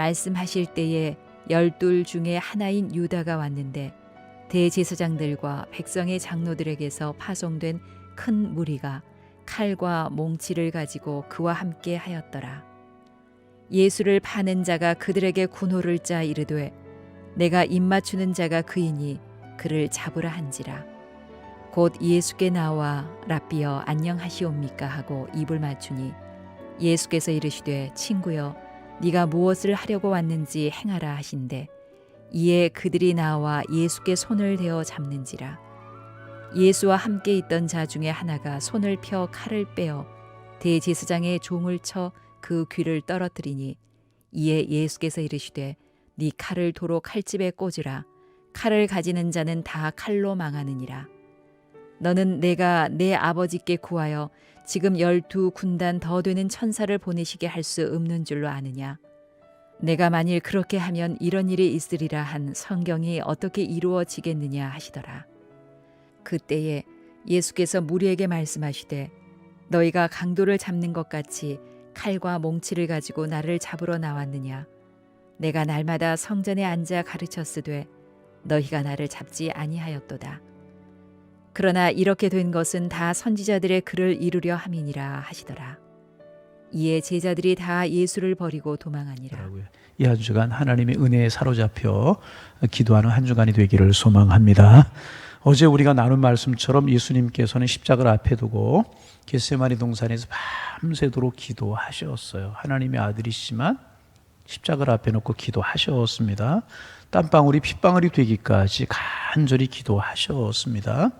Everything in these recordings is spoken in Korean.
말씀하실 때에 열둘 중에 하나인 유다가 왔는데 대제사장들과 백성의 장로들에게서 파송된 큰 무리가 칼과 몽치를 가지고 그와 함께 하였더라. 예수를 파는 자가 그들에게 군호를 짜 이르되 내가 입맞추는 자가 그이니 그를 잡으라 한지라. 곧 예수께 나와 랍비여 안녕하시옵니까 하고 입을 맞추니 예수께서 이르시되 친구여 네가 무엇을 하려고 왔는지 행하라 하신대. 이에 그들이 나와 예수께 손을 대어 잡는지라. 예수와 함께 있던 자 중에 하나가 손을 펴 칼을 빼어 대제사장의 종을 쳐 그 귀를 떨어뜨리니 이에 예수께서 이르시되 네 칼을 도로 칼집에 꽂으라. 칼을 가지는 자는 다 칼로 망하느니라. 너는 내가 내 아버지께 구하여 지금 열두 군단 더 되는 천사를 보내시게 할 수 없는 줄로 아느냐? 내가 만일 그렇게 하면 이런 일이 있으리라 한 성경이 어떻게 이루어지겠느냐 하시더라. 그때에 예수께서 무리에게 말씀하시되 너희가 강도를 잡는 것 같이 칼과 몽치를 가지고 나를 잡으러 나왔느냐? 내가 날마다 성전에 앉아 가르쳤으되 너희가 나를 잡지 아니하였도다 그러나 이렇게 된 것은 다 선지자들의 글을 이루려 함이니라 하시더라 이에 제자들이 다 예수를 버리고 도망하니라. 이 한 주간 하나님의 은혜에 사로잡혀 기도하는 한 주간이 되기를 소망합니다. 어제 우리가 나눈 말씀처럼 예수님께서는 십자가를 앞에 두고 겟세마니 동산에서 밤새도록 기도하셨어요. 하나님의 아들이시지만 십자가를 앞에 놓고 기도하셨습니다. 땀방울이 핏방울이 되기까지 간절히 기도하셨습니다.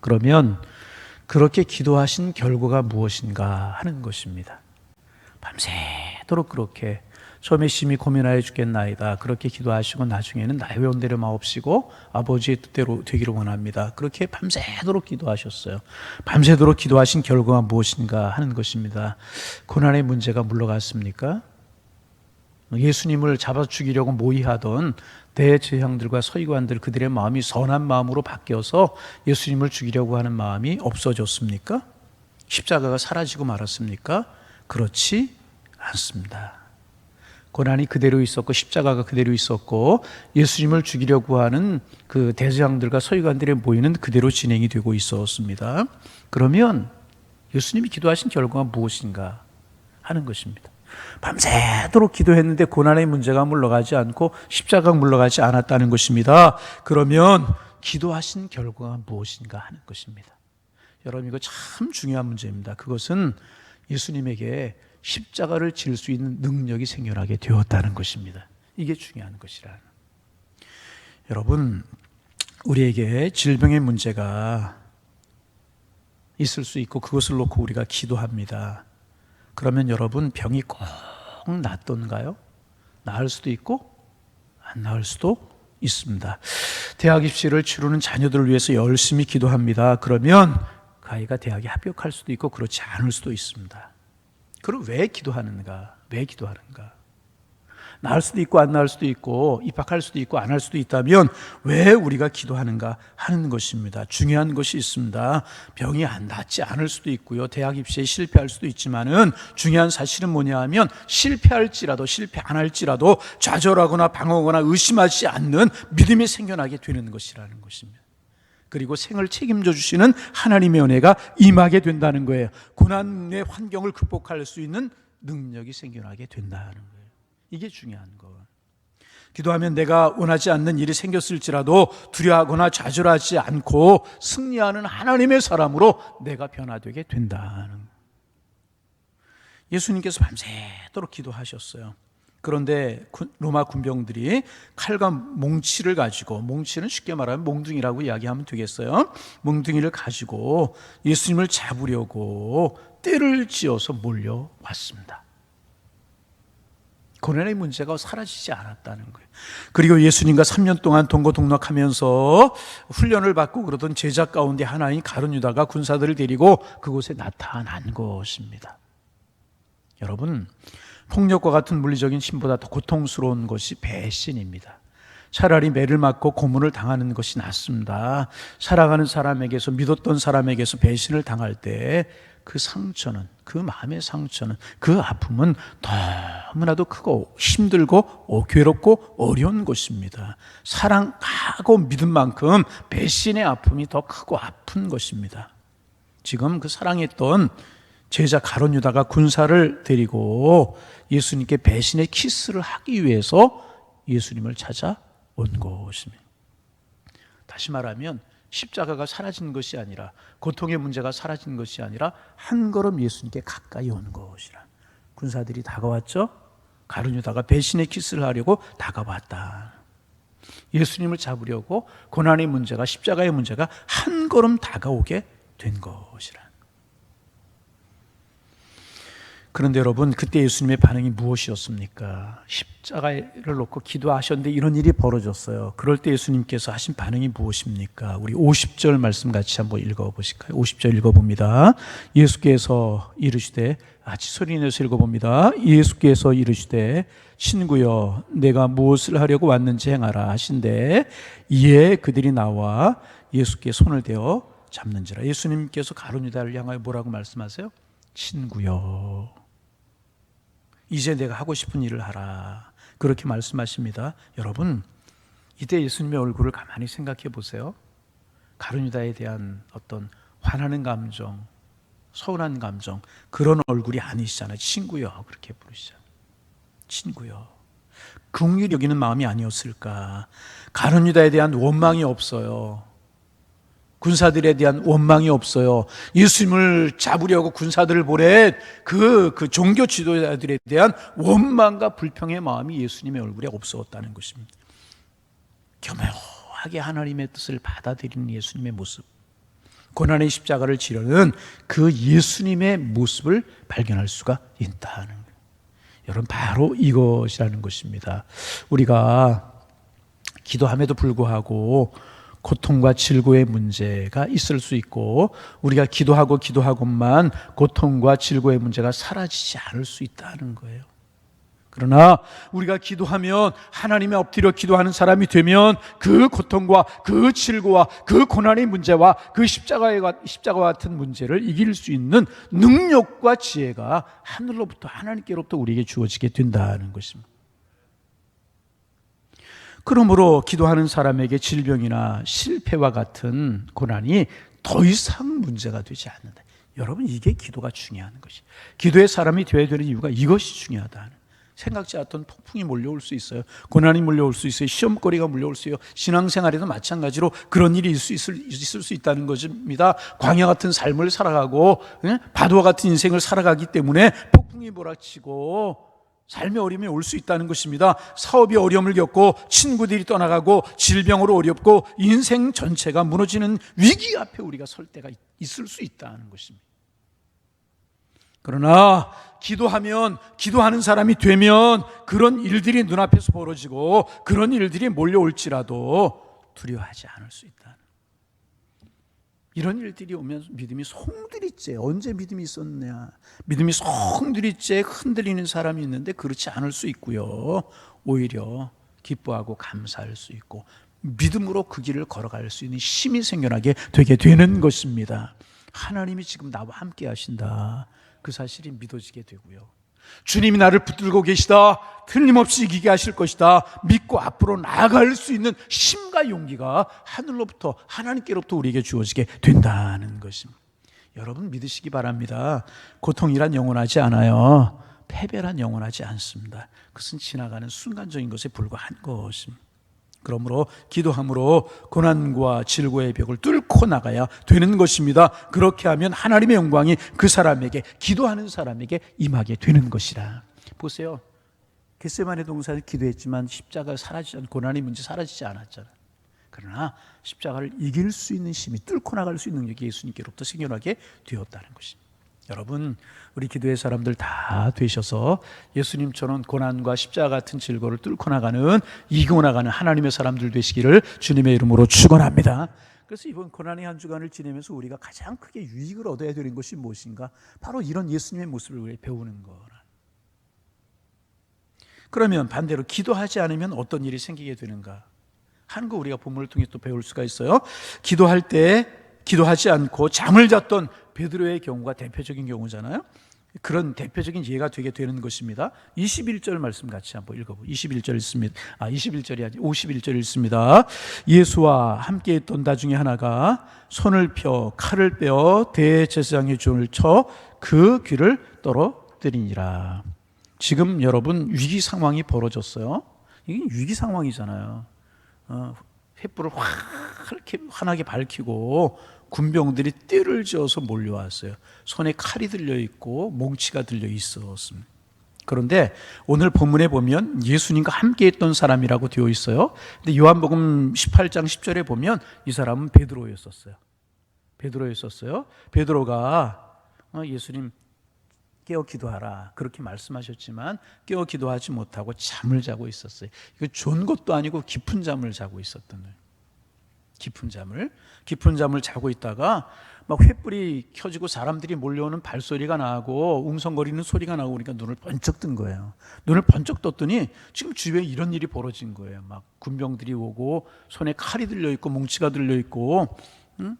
그러면 그렇게 기도하신 결과가 무엇인가 하는 것입니다. 밤새도록 그렇게 처음에 심히 고민하여 죽겠나이다. 그렇게 기도하시고 나중에는 나의 원대로 마옵시고 아버지의 뜻대로 되기를 원합니다. 그렇게 밤새도록 기도하셨어요. 밤새도록 기도하신 결과가 무엇인가 하는 것입니다. 고난의 문제가 물러갔습니까? 예수님을 잡아 죽이려고 모의하던 대제형들과 서기관들 그들의 마음이 선한 마음으로 바뀌어서 예수님을 죽이려고 하는 마음이 없어졌습니까? 십자가가 사라지고 말았습니까? 그렇지 않습니다. 고난이 그대로 있었고 십자가가 그대로 있었고 예수님을 죽이려고 하는 그 대제장들과 서기관들의 모이는 그대로 진행이 되고 있었습니다. 그러면 예수님이 기도하신 결과가 무엇인가 하는 것입니다. 밤새도록 기도했는데 고난의 문제가 물러가지 않고 십자가가 물러가지 않았다는 것입니다. 그러면 기도하신 결과가 무엇인가 하는 것입니다. 여러분 이거 참 중요한 문제입니다. 그것은 예수님에게 십자가를 질 수 있는 능력이 생겨나게 되었다는 것입니다. 이게 중요한 것이라. 여러분 우리에게 질병의 문제가 있을 수 있고 그것을 놓고 우리가 기도합니다. 그러면 여러분 병이 꼭 낫던가요? 나을 수도 있고 안 나을 수도 있습니다. 대학 입시를 치르는 자녀들을 위해서 열심히 기도합니다. 그러면 그 아이가 대학에 합격할 수도 있고 그렇지 않을 수도 있습니다. 그럼 왜 기도하는가? 왜 기도하는가? 나을 수도 있고 안 나을 수도 있고 입학할 수도 있고 안 할 수도 있다면 왜 우리가 기도하는가 하는 것입니다. 중요한 것이 있습니다. 병이 안 낫지 않을 수도 있고요. 대학 입시에 실패할 수도 있지만은 중요한 사실은 뭐냐 하면 실패할지라도 실패 안 할지라도 좌절하거나 방어하거나 의심하지 않는 믿음이 생겨나게 되는 것이라는 것입니다. 그리고 생을 책임져 주시는 하나님의 은혜가 임하게 된다는 거예요. 고난의 환경을 극복할 수 있는 능력이 생겨나게 된다는 거예요. 이게 중요한 거. 기도하면 내가 원하지 않는 일이 생겼을지라도 두려워하거나 좌절하지 않고 승리하는 하나님의 사람으로 내가 변화되게 된다는. 예수님께서 밤새도록 기도하셨어요. 그런데 로마 군병들이 칼과 몽치를 가지고 몽치는 쉽게 말하면 몽둥이라고 이야기하면 되겠어요. 몽둥이를 가지고 예수님을 잡으려고 때를 지어서 몰려왔습니다. 고난의 문제가 사라지지 않았다는 거예요. 그리고 예수님과 3년 동안 동고동락하면서 훈련을 받고 그러던 제자 가운데 하나인 가룟 유다가 군사들을 데리고 그곳에 나타난 것입니다. 여러분, 폭력과 같은 물리적인 힘보다 더 고통스러운 것이 배신입니다. 차라리 매를 맞고 고문을 당하는 것이 낫습니다. 사랑하는 사람에게서 믿었던 사람에게서 배신을 당할 때 그 상처는 그 마음의 상처는 그 아픔은 너무나도 크고 힘들고 어, 괴롭고 어려운 것입니다. 사랑하고 믿은 만큼 배신의 아픔이 더 크고 아픈 것입니다. 지금 그 사랑했던 제자 가론 유다가 군사를 데리고 예수님께 배신의 키스를 하기 위해서 예수님을 찾아온 것입니다. 다시 말하면 십자가가 사라진 것이 아니라 고통의 문제가 사라진 것이 아니라 한 걸음 예수님께 가까이 온 것이라. 군사들이 다가왔죠. 가룟 유다가 배신의 키스를 하려고 다가왔다. 예수님을 잡으려고 고난의 문제가 십자가의 문제가 한 걸음 다가오게 된 것이라. 그런데 여러분 그때 예수님의 반응이 무엇이었습니까? 십자가를 놓고 기도하셨는데 이런 일이 벌어졌어요. 그럴 때 예수님께서 하신 반응이 무엇입니까? 우리 50절 말씀 같이 한번 읽어 보실까요? 50절 읽어 봅니다. 예수께서 이르시되 같이 소리 내서 읽어 봅니다. 예수께서 이르시되 친구여 내가 무엇을 하려고 왔는지 행하라 하신데 이에 그들이 나와 예수께 손을 대어 잡는지라. 예수님께서 가룟유다를 향하여 뭐라고 말씀하세요? 친구여. 이제 내가 하고 싶은 일을 하라. 그렇게 말씀하십니다. 여러분, 이때 예수님의 얼굴을 가만히 생각해 보세요. 가룟유다에 대한 어떤 화나는 감정, 서운한 감정, 그런 얼굴이 아니시잖아요. 친구여. 그렇게 부르시죠. 친구여. 긍휼히 여기는 마음이 아니었을까? 가룟 유다에 대한 원망이 없어요. 군사들에 대한 원망이 없어요. 예수님을 잡으려고 군사들을 보내 그, 그 종교 지도자들에 대한 원망과 불평의 마음이 예수님의 얼굴에 없었다는 것입니다. 겸허하게 하나님의 뜻을 받아들이는 예수님의 모습. 고난의 십자가를 지려는 그 예수님의 모습을 발견할 수가 있다는 거예요. 여러분, 바로 이것이라는 것입니다. 우리가 기도함에도 불구하고 고통과 질고의 문제가 있을 수 있고 우리가 기도하고 기도하고만 고통과 질고의 문제가 사라지지 않을 수 있다는 거예요. 그러나 우리가 기도하면 하나님의 엎드려 기도하는 사람이 되면 그 고통과 그 질고와 그 고난의 문제와 그 십자가의 십자가와 같은 문제를 이길 수 있는 능력과 지혜가 하늘로부터 하나님께로부터 우리에게 주어지게 된다는 것입니다. 그러므로 기도하는 사람에게 질병이나 실패와 같은 고난이 더 이상 문제가 되지 않는다. 여러분 이게 기도가 중요한 것이. 기도의 사람이 되어야 되는 이유가 이것이 중요하다. 생각지 않던 폭풍이 몰려올 수 있어요. 고난이 몰려올 수 있어요. 시험거리가 몰려올 수 있어요. 신앙생활에도 마찬가지로 그런 일이 있을, 있을, 있을 수 있다는 것입니다. 광야 같은 삶을 살아가고 예? 바다와 같은 인생을 살아가기 때문에 폭풍이 몰아치고 삶의 어려움이 올 수 있다는 것입니다. 사업이 어려움을 겪고 친구들이 떠나가고 질병으로 어렵고 인생 전체가 무너지는 위기 앞에 우리가 설 때가 있을 수 있다는 것입니다. 그러나 기도하면 기도하는 사람이 되면 그런 일들이 눈앞에서 벌어지고 그런 일들이 몰려올지라도 두려워하지 않을 수 있다. 이런 일들이 오면 믿음이 송두리째 언제 믿음이 있었냐. 믿음이 송두리째 흔들리는 사람이 있는데 그렇지 않을 수 있고요. 오히려 기뻐하고 감사할 수 있고 믿음으로 그 길을 걸어갈 수 있는 힘이 생겨나게 되게 되는 것입니다. 하나님이 지금 나와 함께 하신다. 그 사실이 믿어지게 되고요 주님이 나를 붙들고 계시다. 틀림없이 이기게 하실 것이다. 믿고 앞으로 나아갈 수 있는 힘과 용기가 하늘로부터 하나님께로부터 우리에게 주어지게 된다는 것입니다. 여러분 믿으시기 바랍니다. 고통이란 영원하지 않아요. 패배란 영원하지 않습니다. 그것은 지나가는 순간적인 것에 불과한 것입니다. 그러므로 기도함으로 고난과 질고의 벽을 뚫고 나가야 되는 것입니다. 그렇게 하면 하나님의 영광이 그 사람에게 기도하는 사람에게 임하게 되는 것이라. 보세요. 겟세만의 동산에 기도했지만 십자가 사라지지 않 고난의 문제 사라지지 않았잖아요. 그러나 십자가를 이길 수 있는 힘이 뚫고 나갈 수 있는 능력이 예수님께로부터 생겨나게 되었다는 것입니다. 여러분, 우리 기도의 사람들 다 되셔서 예수님처럼 고난과 십자가 같은 질고를 뚫고 나가는 이기고 나가는 하나님의 사람들 되시기를 주님의 이름으로 축원합니다. 그래서 이번 고난의 한 주간을 지내면서 우리가 가장 크게 유익을 얻어야 되는 것이 무엇인가? 바로 이런 예수님의 모습을 우리 배우는 거라. 그러면 반대로 기도하지 않으면 어떤 일이 생기게 되는가? 거 우리가 본문을 통해 또 배울 수가 있어요. 기도할 때 기도하지 않고 잠을 잤던 베드로의 경우가 대표적인 경우잖아요. 그런 대표적인 예가 되게 되는 것입니다. 21절 말씀 같이 한번 읽어보. 21절 있습니다. 아, 21절이 아니 51절 읽습니다. 예수와 함께 있던 다 중에 하나가 손을 펴 칼을 빼어 대제사장의 존을 쳐 그 귀를 떨어뜨리니라. 지금 여러분 위기 상황이 벌어졌어요. 이게 위기 상황이잖아요. 어, 횃불을 확 환하게 밝히고 군병들이 띠를 지어서 몰려왔어요. 손에 칼이 들려 있고 몽치가 들려 있었습니다. 그런데 오늘 본문에 보면 예수님과 함께 했던 사람이라고 되어 있어요. 근데 요한복음 18장 10절에 보면 이 사람은 베드로였었어요. 베드로였었어요. 베드로가 어, 예수님 깨어 기도하라 그렇게 말씀하셨지만 깨어 기도하지 못하고 잠을 자고 있었어요. 이거 좋은 것도 아니고 깊은 잠을 자고 있었던 거예요. 깊은 잠을 깊은 잠을 자고 있다가 막 횃불이 켜지고 사람들이 몰려오는 발소리가 나고 웅성거리는 소리가 나고 그러니까 눈을 번쩍 뜬 거예요. 눈을 번쩍 떴더니 지금 주변에 이런 일이 벌어진 거예요. 막 군병들이 오고 손에 칼이 들려 있고 뭉치가 들려 있고 응?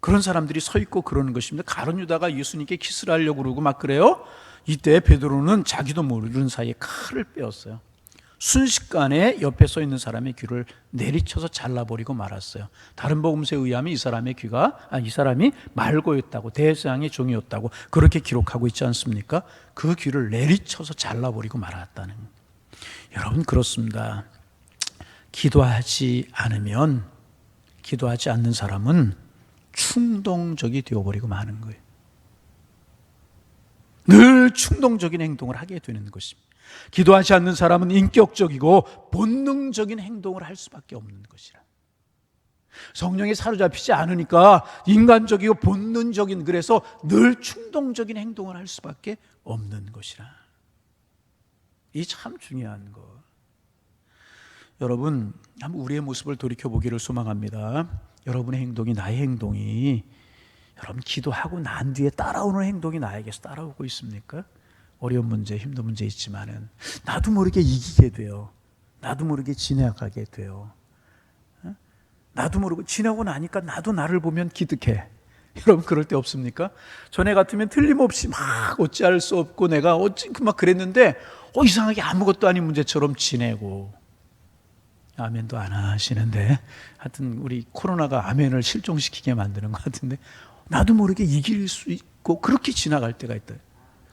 그런 사람들이 서 있고 그러는 것입니다. 가론 유다가 예수님께 키스를 하려고 그러고 막 그래요. 이때 베드로는 자기도 모르는 사이에 칼을 빼었어요. 순식간에 옆에 서 있는 사람의 귀를 내리쳐서 잘라버리고 말았어요. 다른 복음서에 의하면 이 사람의 귀가 아, 이 사람이 말고였다고 대장의 종이었다고 그렇게 기록하고 있지 않습니까? 그 귀를 내리쳐서 잘라버리고 말았다는. 여러분 그렇습니다. 기도하지 않으면 기도하지 않는 사람은 충동적이 되어버리고 마는 거예요. 늘 충동적인 행동을 하게 되는 것입니다. 기도하지 않는 사람은 인격적이고 본능적인 행동을 할 수밖에 없는 것이라. 성령에 사로잡히지 않으니까 인간적이고 본능적인 그래서 늘 충동적인 행동을 할 수밖에 없는 것이라. 이 참 중요한 거. 여러분, 한번 우리의 모습을 돌이켜 보기를 소망합니다. 여러분의 행동이 나의 행동이 여러분 기도하고 난 뒤에 따라오는 행동이 나에게서 따라오고 있습니까? 어려운 문제, 힘든 문제 있지만은 나도 모르게 이기게 돼요. 나도 모르게 지나가게 돼요. 어? 나도 모르고 지나고 나니까 나도 나를 보면 기득해. 여러분 그럴 때 없습니까? 전에 같으면 틀림없이 막 어찌할 수 없고 내가 어찌 막 그랬는데 어 이상하게 아무것도 아닌 문제처럼 지내고 아멘도 안 하시는데 하여튼 우리 코로나가 아멘을 실종시키게 만드는 것 같은데 나도 모르게 이길 수 있고 그렇게 지나갈 때가 있다.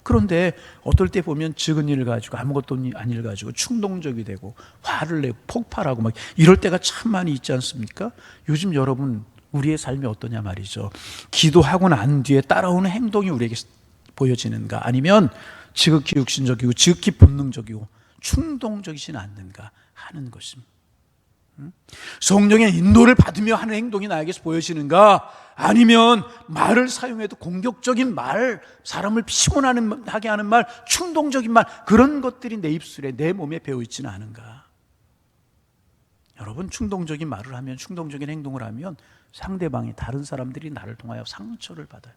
그런데 어떨 때 보면 적은 일을 가지고 아무것도 아닐 가지고 충동적이 되고 화를 내고 폭발하고 막 이럴 때가 참 많이 있지 않습니까? 요즘 여러분 우리의 삶이 어떠냐 말이죠. 기도하고 난 뒤에 따라오는 행동이 우리에게 보여지는가 아니면 지극히 육신적이고 지극히 본능적이고 충동적이진 않는가 하는 것입니다. 성령의 인도를 받으며 하는 행동이 나에게서 보여지는가? 아니면 말을 사용해도 공격적인 말, 사람을 피곤하게 하는 말, 충동적인 말, 그런 것들이 내 입술에, 내 몸에 배어 있지는 않은가? 여러분, 충동적인 말을 하면, 충동적인 행동을 하면 상대방이, 다른 사람들이 나를 통하여 상처를 받아요.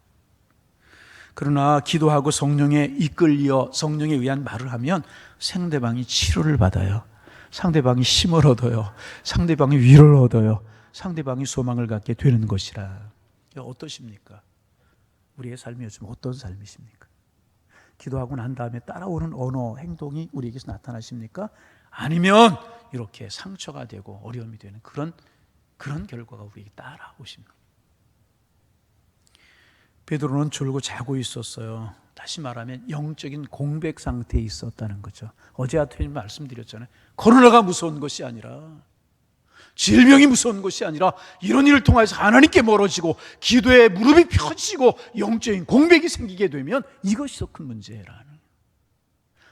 그러나 기도하고 성령에 이끌려 성령에 의한 말을 하면 상대방이 치료를 받아요. 상대방이 힘을 얻어요. 상대방이 위로를 얻어요. 상대방이 소망을 갖게 되는 것이라. 어떠십니까? 우리의 삶이 요즘 어떤 삶이십니까? 기도하고 난 다음에 따라오는 언어, 행동이 우리에게서 나타나십니까? 아니면 이렇게 상처가 되고 어려움이 되는 그런 그런 결과가 우리에게 따라오십니까? 베드로는 졸고 자고 있었어요. 다시 말하면 영적인 공백 상태에 있었다는 거죠. 어제 아토님 말씀드렸잖아요. 코로나가 무서운 것이 아니라 질병이 무서운 것이 아니라 이런 일을 통해서 하나님께 멀어지고 기도에 무릎이 펴지고 영적인 공백이 생기게 되면 이것이 더 큰 문제라는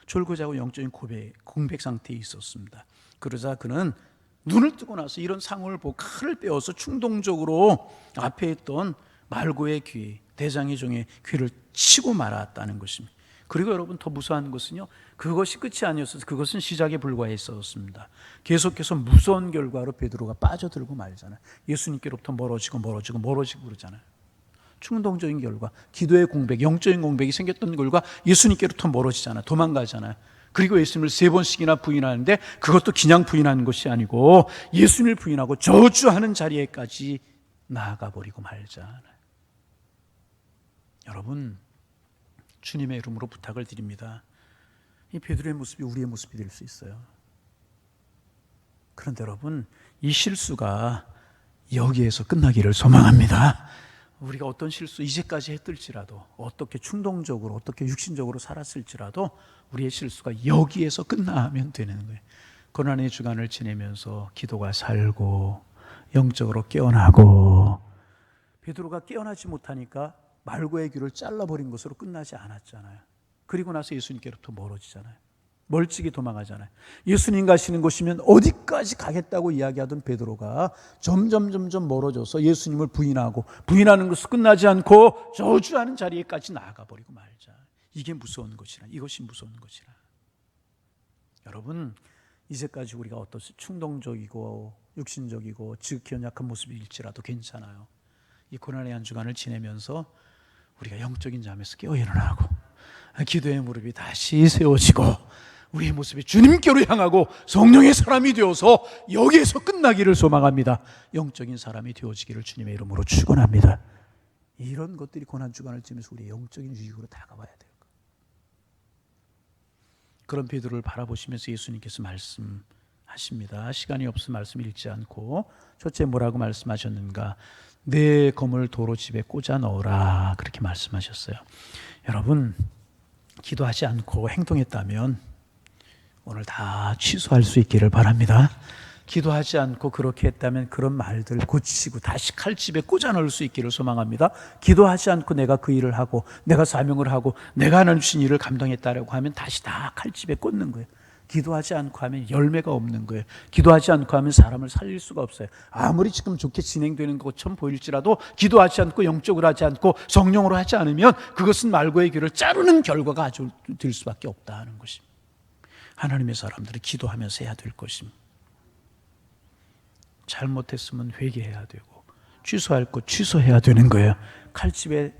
졸고 자고 영적인 고백, 공백 상태에 있었습니다. 그러자 그는 눈을 뜨고 나서 이런 상황을 보고 칼을 빼어서 충동적으로 앞에 있던 말고의 귀, 대장의 종의 귀를 치고 말았다는 것입니다. 그리고 여러분 더 무서운 것은요. 그것이 끝이 아니었어서 그것은 시작에 불과했었습니다. 계속해서 무서운 결과로 베드로가 빠져들고 말잖아요. 예수님께로부터 멀어지고 멀어지고 멀어지고 그러잖아요. 충동적인 결과, 기도의 공백, 영적인 공백이 생겼던 결과 예수님께로부터 멀어지잖아요. 도망가잖아요. 그리고 예수님을 세 번씩이나 부인하는데 그것도 그냥 부인하는 것이 아니고 예수님을 부인하고 저주하는 자리에까지 나아가 버리고 말잖아요. 여러분 주님의 이름으로 부탁을 드립니다. 이 베드로의 모습이 우리의 모습이 될 수 있어요. 그런데 여러분, 이 실수가 여기에서 끝나기를 소망합니다. 우리가 어떤 실수 이제까지 했을지라도 어떻게 충동적으로 어떻게 육신적으로 살았을지라도 우리의 실수가 여기에서 끝나면 되는 거예요. 고난의 주간을 지내면서 기도가 살고 영적으로 깨어나고 베드로가 깨어나지 못하니까 말고의 귀를 잘라버린 것으로 끝나지 않았잖아요. 그리고 나서 예수님께로부터 멀어지잖아요. 멀찍이 도망가잖아요. 예수님 가시는 곳이면 어디까지 가겠다고 이야기하던 베드로가 점점 점점 멀어져서 예수님을 부인하고 부인하는 것은 끝나지 않고 저주하는 자리에까지 나아가 버리고 말자. 이게 무서운 것이라. 이것이 무서운 것이라. 여러분 이제까지 우리가 어떻게 충동적이고 육신적이고 지극히 연약한 모습일지라도 괜찮아요. 이 고난의 한 주간을 지내면서 우리가 영적인 잠에서 깨어 일어나고 기도의 무릎이 다시 세워지고 우리의 모습이 주님께로 향하고 성령의 사람이 되어서 여기에서 끝나기를 소망합니다. 영적인 사람이 되어지기를 주님의 이름으로 축원합니다. 이런 것들이 고난 주간을 지면서 우리의 영적인 유익으로 다가와야 돼요. 그런 베드로를 바라보시면서 예수님께서 말씀하십니다. 시간이 없어 말씀 읽지 않고 첫째 뭐라고 말씀하셨는가? 내 검을 도로 집에 꽂아 넣어라 그렇게 말씀하셨어요. 여러분 기도하지 않고 행동했다면 오늘 다 취소할 수 있기를 바랍니다. 기도하지 않고 그렇게 했다면 그런 말들 고치고 다시 칼집에 꽂아 넣을 수 있기를 소망합니다. 기도하지 않고 내가 그 일을 하고 내가 사명을 하고 내가 하나님 주신 일을 감당했다라고 하면 다시 다 칼집에 꽂는 거예요. 기도하지 않고 하면 열매가 없는 거예요. 기도하지 않고 하면 사람을 살릴 수가 없어요. 아무리 지금 좋게 진행되는 것처럼 보일지라도 기도하지 않고 영적으로 하지 않고 성령으로 하지 않으면 그것은 말고의 길을 자르는 결과가 아주 될 수밖에 없다 하는 것입니다. 하나님의 사람들이 기도하면서 해야 될 것입니다. 잘못했으면 회개해야 되고 취소할 것 취소해야 되는 거예요. 칼집에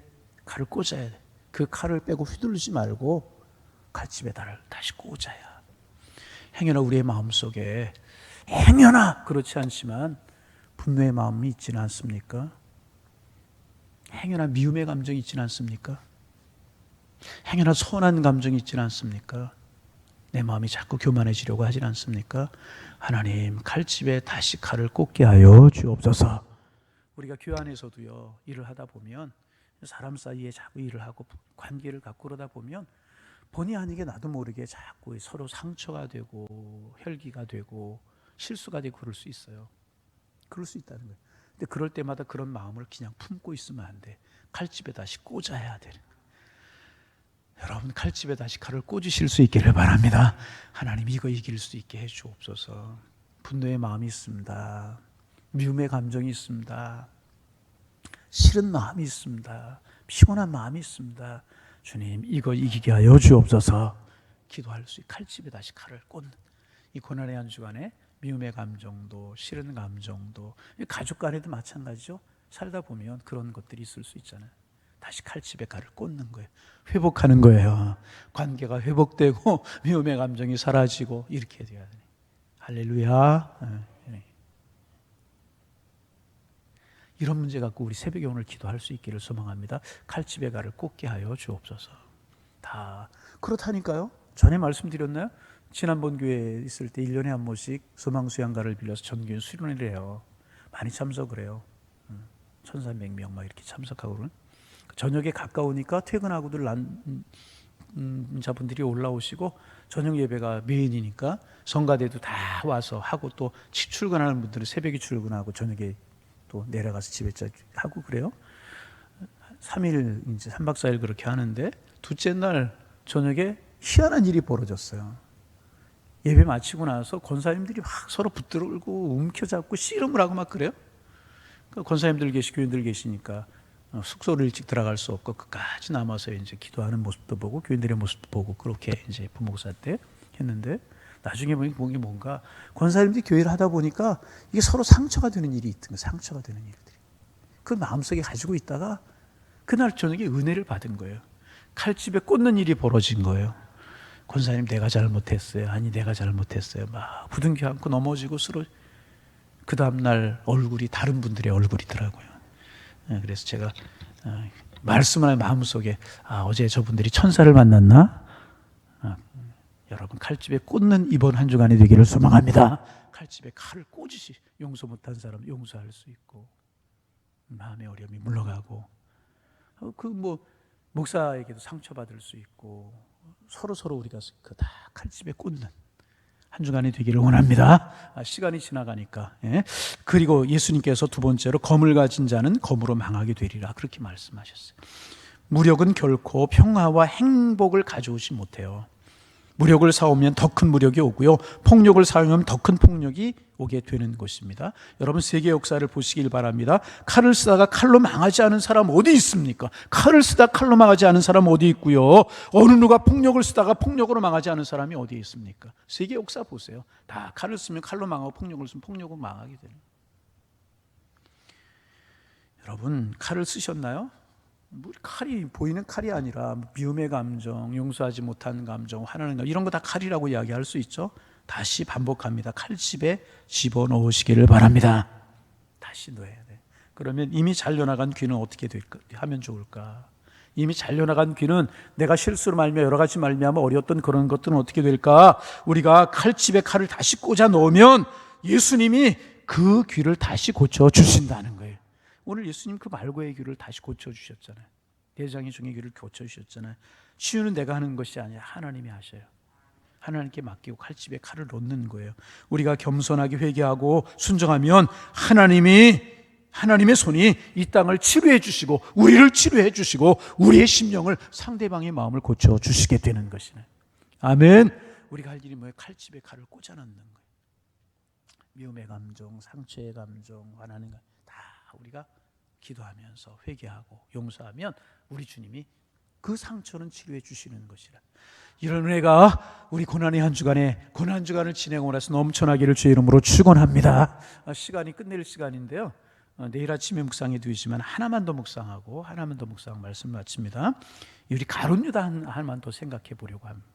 칼을 꽂아야 돼. 그 칼을 빼고 휘둘르지 말고 칼집에 달을 다시 꽂아야. 행여나 우리의 마음 속에 행여나 그렇지 않지만 분노의 마음이 있지는 않습니까? 행여나 미움의 감정이 있지는 않습니까? 행여나 선한 감정이 있지는 않습니까? 내 마음이 자꾸 교만해지려고 하진 않습니까? 하나님 칼집에 다시 칼을 꽂게 하여 주옵소서. 우리가 교회 안에서도요 일을 하다 보면 사람 사이에 자꾸 일을 하고 관계를 갖고 그러다 보면 본의 아니게 나도 모르게 자꾸 서로 상처가 되고 혈기가 되고 실수가 되고 그럴 수 있어요. 그럴 수 있다는 거예요. 근데 그럴 때마다 그런 마음을 그냥 품고 있으면 안 돼. 칼집에 다시 꽂아야 되는 거예요. 여러분 칼집에 다시 칼을 꽂으실 수 있기를 바랍니다. 하나님 이거 이길 수 있게 해 주옵소서. 분노의 마음이 있습니다. 미움의 감정이 있습니다. 싫은 마음이 있습니다. 피곤한 마음이 있습니다. 주님 이거 이기게 하여 주옵소서. 기도할 수 칼집에 다시 칼을 꽂는 이 고난의 한 주간에 미움의 감정도 싫은 감정도 가족 간에도 마찬가지죠. 살다 보면 그런 것들이 있을 수 있잖아요. 다시 칼집에 칼을 꽂는 거예요. 회복하는 거예요. 관계가 회복되고 미움의 감정이 사라지고 이렇게 돼야 돼. 할렐루야. 네. 이런 문제 갖고 우리 새벽에 오늘 기도할 수 있기를 소망합니다. 칼집에 칼을 꽂게 하여 주옵소서. 다 그렇다니까요. 전에 말씀드렸나요? 지난번 교회에 있을 때 1년에 한 번씩 소망수양가를 빌려서 전교회 수련을 해요. 많이 참석을 해요. 1300명 막 이렇게 참석하고 그러는. 저녁에 가까우니까 퇴근하고들 난 음, 자분들이 올라오시고 저녁 예배가 메인이니까 성가대도 다 와서 하고 또 출근하는 분들은 새벽에 출근하고 저녁에 또 내려가서 집에 하고 그래요. 3일 이제 3박 4일 그렇게 하는데 둘째 날 저녁에 희한한 일이 벌어졌어요. 예배 마치고 나서 권사님들이 막 서로 붙들고 움켜잡고 씨름을 하고 막 그래요. 그 권사님들 계시 교인들 계시니까 어, 숙소를 일찍 들어갈 수 없고 끝까지 남아서 이제 기도하는 모습도 보고 교인들의 모습도 보고 그렇게 이제 부목사 때 했는데 나중에 보니 뭔가 권사님들이 교회를 하다 보니까 이게 서로 상처가 되는 일이 있던 거 상처가 되는 일들이 그 마음속에 가지고 있다가 그날 저녁에 은혜를 받은 거예요. 칼집에 꽂는 일이 벌어진 거예요. 권사님 내가 잘못했어요. 아니 내가 잘못했어요. 막 부둥켜 안고 넘어지고 서로 그 다음 날 얼굴이 다른 분들의 얼굴이더라고요. 예, 그래서 제가 어, 말씀을 마음속에 아, 어제 저분들이 천사를 만났나? 아, 여러분 칼집에 꽂는 이번 한 주간이 되기를 소망합니다. 칼집에 칼을 꽂으시 용서 못한 사람 용서할 수 있고 마음의 어려움이 물러가고 그 뭐 목사에게도 상처받을 수 있고 서로 서로 우리가 그 다 칼집에 꽂는 한 주간이 되기를 원합니다. 아, 시간이 지나가니까. 예. 그리고 예수님께서 두 번째로 검을 가진 자는 검으로 망하게 되리라 그렇게 말씀하셨어요. 무력은 결코 평화와 행복을 가져오지 못해요. 무력을 사오면 더 큰 무력이 오고요. 폭력을 사용하면 더 큰 폭력이 오게 되는 것입니다. 여러분 세계 역사를 보시길 바랍니다. 칼을 쓰다가 칼로 망하지 않은 사람 어디 있습니까? 칼을 쓰다 칼로 망하지 않은 사람 어디 있고요. 어느 누가 폭력을 쓰다가 폭력으로 망하지 않은 사람이 어디 있습니까? 세계 역사 보세요. 다 칼을 쓰면 칼로 망하고 폭력을 쓰면 폭력으로 망하게 되는. 여러분 칼을 쓰셨나요? 뭐 칼이 보이는 칼이 아니라 미움의 감정, 용서하지 못한 감정, 화나는 감정 이런 거 다 칼이라고 이야기할 수 있죠. 다시 반복합니다. 칼집에 집어 넣으시기를 바랍니다. 다시 넣어야 돼. 그러면 이미 잘려나간 귀는 어떻게 될까? 하면 좋을까? 이미 잘려나간 귀는 내가 실수로 말며 여러 가지 말미암아 어려웠던 그런 것들은 어떻게 될까? 우리가 칼집에 칼을 다시 꽂아 넣으면 예수님이 그 귀를 다시 고쳐 주신다는. 오늘 예수님 그 말고의 귀를 다시 고쳐 주셨잖아요. 대장의 중의 귀를 고쳐 주셨잖아요. 치유는 내가 하는 것이 아니라 하나님이 하셔요. 하나님께 맡기고 칼집에 칼을 놓는 거예요. 우리가 겸손하게 회개하고 순종하면 하나님이 하나님의 손이 이 땅을 치료해 주시고 우리를 치료해 주시고 우리의 심령을 상대방의 마음을 고쳐 주시게 되는 것이네. 아멘. 우리가 할 일이 뭐예요? 칼집에 칼을 꽂아 넣는 거예요. 미움의 감정, 상처의 감정, 화나는 감, 다 우리가 기도하면서 회개하고 용서하면 우리 주님이 그 상처는 치료해 주시는 것이라. 이런 은혜가 우리 고난의 한 주간에 고난 한 주간을 지내고 나서 넘쳐나기를 주의 이름으로 축원합니다. 아, 시간이 끝낼 시간인데요. 어, 내일 아침에 묵상해 두시지만 하나만 더 묵상하고 하나만 더 묵상 말씀 마칩니다. 우리 가론 유다 한- 하나만 더 생각해 보려고 합니다.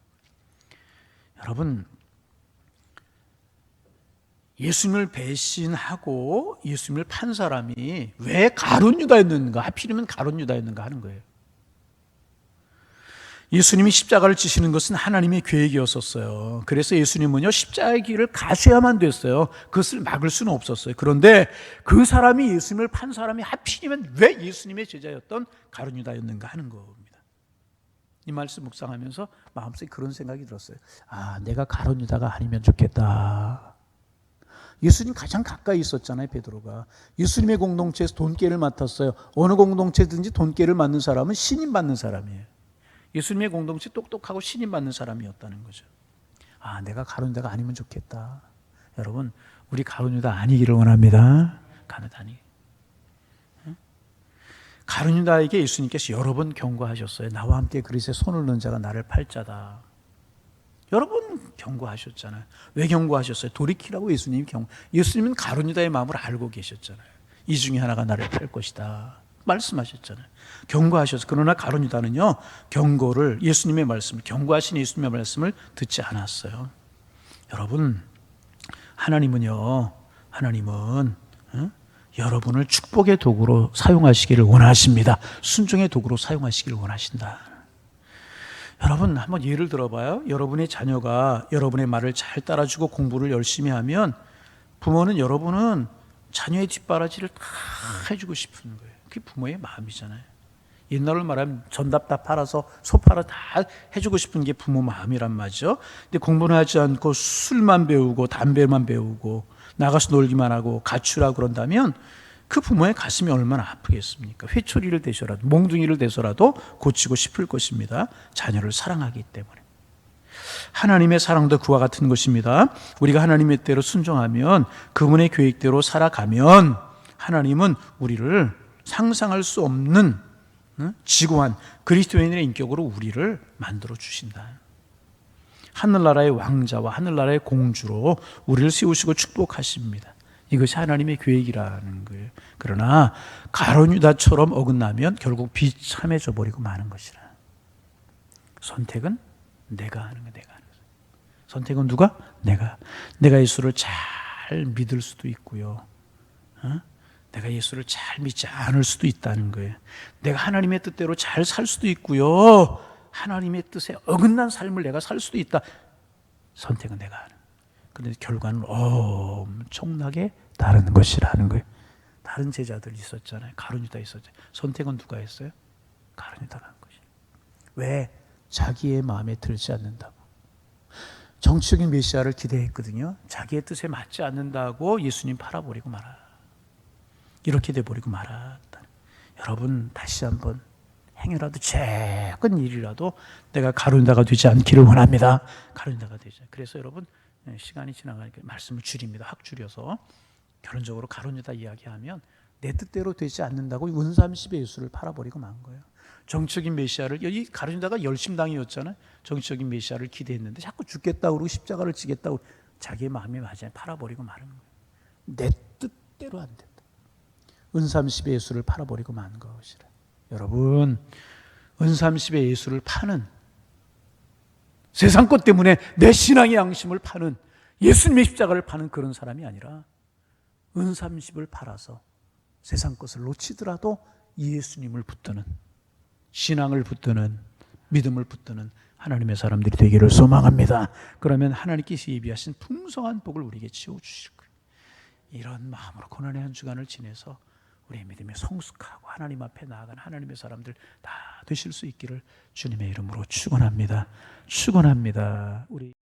여러분 예수님을 배신하고 예수님을 판 사람이 왜 가론 유다였는가? 하필이면 가론 유다였는가 하는 거예요. 예수님이 십자가를 지시는 것은 하나님의 계획이었었어요. 그래서 예수님은요, 십자가의 길을 가셔야만 됐어요. 그것을 막을 수는 없었어요. 그런데 그 사람이 예수님을 판 사람이 하필이면 왜 예수님의 제자였던 가룟유다였는가 하는 겁니다. 이 말씀 묵상하면서 마음속에 그런 생각이 들었어요. 아, 내가 가룟유다가 아니면 좋겠다. 예수님 가장 가까이 있었잖아요, 베드로가. 예수님의 공동체에서 돈깨를 맡았어요. 어느 공동체든지 돈깨를 맡는 사람은 신임 받는 사람이에요. 예수님의 공동체 똑똑하고 신임 받는 사람이었다는 거죠. 아, 내가 가룟유다가 아니면 좋겠다. 여러분, 우리 가룟유다 아니기를 원합니다. 가룟유다 아니. 가룟유다에게 예수님께서 여러 번 경고하셨어요. 나와 함께 그릇에 손을 넣은 자가 나를 팔자다. 여러 번 경고하셨잖아요. 왜 경고하셨어요? 돌이키라고 예수님이 경. 예수님은 가룟유다의 마음을 알고 계셨잖아요. 이 중에 하나가 나를 팔 것이다. 말씀하셨잖아요. 경고하셔서 그러나 가룟유다는요 경고를 예수님의 말씀을 경고하신 예수님의 말씀을 듣지 않았어요. 여러분 하나님은요 하나님은 어? 여러분을 축복의 도구로 사용하시기를 원하십니다. 순종의 도구로 사용하시기를 원하신다. 여러분 한번 예를 들어봐요. 여러분의 자녀가 여러분의 말을 잘 따라주고 공부를 열심히 하면 부모는 여러분은 자녀의 뒷바라지를 다 해주고 싶은 거예요. 그게 부모의 마음이잖아요. 옛날로 말하면 전답 다 팔아서 소 팔아 다 해주고 싶은 게 부모 마음이란 말이죠. 근데 공부는 하지 않고 술만 배우고 담배만 배우고 나가서 놀기만 하고 가출하고 그런다면 그 부모의 가슴이 얼마나 아프겠습니까? 회초리를 대서라도 몽둥이를 대서라도 고치고 싶을 것입니다. 자녀를 사랑하기 때문에. 하나님의 사랑도 그와 같은 것입니다. 우리가 하나님의 때로 순종하면 그분의 계획대로 살아가면 하나님은 우리를 상상할 수 없는 응? 지고한 그리스도인의 인격으로 우리를 만들어 주신다. 하늘나라의 왕자와 하늘나라의 공주로 우리를 세우시고 축복하십니다. 이것이 하나님의 계획이라는 거예요. 그러나 가론 유다처럼 어긋나면 결국 비참해져 버리고 마는 것이라. 선택은 내가 하는 거야, 내가 하는 거야. 선택은 누가? 내가. 내가 예수를 잘 믿을 수도 있고요. 어? 내가 예수를 잘 믿지 않을 수도 있다는 거예요. 내가 하나님의 뜻대로 잘 살 수도 있고요. 하나님의 뜻에 어긋난 삶을 내가 살 수도 있다. 선택은 내가 하는. 근데 결과는 엄청나게 다른 것이라는 거예요. 다른 제자들 있었잖아요. 가룟유다 있었죠. 선택은 누가 했어요? 가룟유다가 한 것이. 왜? 자기의 마음에 들지 않는다고. 정치적인 메시아를 기대했거든요. 자기의 뜻에 맞지 않는다고 예수님 팔아버리고 말아. 이렇게 돼버리고 말았다. 여러분 다시 한번 행여라도 작은 일이라도 내가 가룟유다가 되지 않기를 원합니다. 가룟유다가 되죠. 그래서 여러분 예, 시간이 지나가니까 말씀을 줄입니다. 확 줄여서 결론적으로 가룟유다 이야기하면 내 뜻대로 되지 않는다고 은삼십의 예수를 팔아버리고 만 거예요. 정치적인 메시아를 이 가룟유다가 열심당이었잖아요. 정치적인 메시아를 기대했는데 자꾸 죽겠다 그러고 십자가를 지겠다 고 자기의 마음에 맞아 팔아버리고 마는 거예요. 내 뜻대로 안 된다. 은삼십의 예수를 팔아버리고 만 것이라. 여러분, 은삼십의 예수를 파는 세상 것 때문에 내 신앙의 양심을 파는 예수님의 십자가를 파는 그런 사람이 아니라 은삼십을 팔아서 세상 것을 놓치더라도 예수님을 붙드는 신앙을 붙드는 믿음을 붙드는 하나님의 사람들이 되기를 소망합니다. 그러면 하나님께서 예비하신 풍성한 복을 우리에게 채워 주실 거예요. 이런 마음으로 고난의 한 주간을 지내서 우리의 믿음이 성숙하고 하나님 앞에 나아간 하나님의 사람들 다 되실 수 있기를 주님의 이름으로 축원합니다. 축원합니다. 우리